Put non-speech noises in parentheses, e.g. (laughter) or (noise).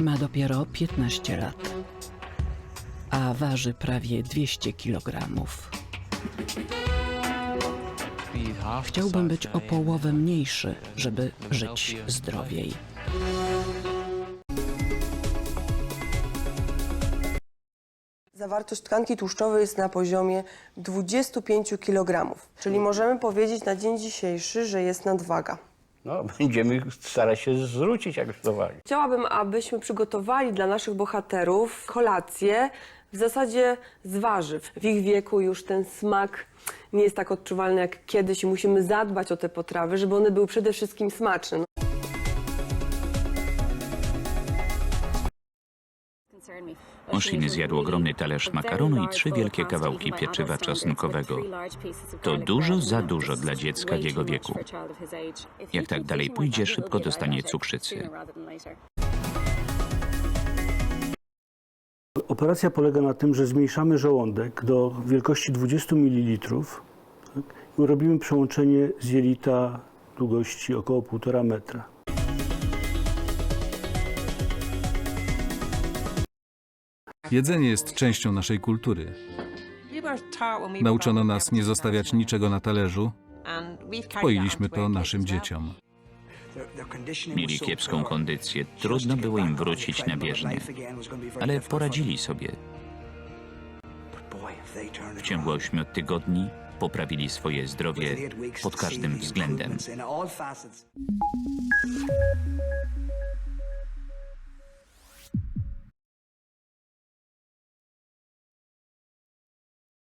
Ma dopiero 15 lat, a waży prawie 200 kg. Chciałbym być o połowę mniejszy, żeby żyć zdrowiej. Zawartość tkanki tłuszczowej jest na poziomie 25 kg, czyli możemy powiedzieć na dzień dzisiejszy, że jest nadwaga. No, (laughs) będziemy starać się zwrócić jakoś do wagi. Chciałabym, abyśmy przygotowali dla naszych bohaterów kolację w zasadzie z warzyw. W ich wieku już ten smak nie jest tak odczuwalny jak kiedyś i musimy zadbać o te potrawy, żeby one były przede wszystkim smaczne. Oshiny zjadł ogromny talerz makaronu i trzy wielkie kawałki pieczywa czosnkowego. To dużo za dużo dla dziecka w jego wieku. Jak tak dalej pójdzie, szybko dostanie cukrzycy. Operacja polega na tym, że zmniejszamy żołądek do wielkości 20 ml tak? i robimy przełączenie z jelita długości około 1,5 metra. Jedzenie jest częścią naszej kultury. Nauczono nas nie zostawiać niczego na talerzu. Poiliśmy to naszym dzieciom. Mieli kiepską kondycję, trudno było im wrócić na bieżnię, ale poradzili sobie. W ciągu ośmiu tygodni poprawili swoje zdrowie pod każdym względem.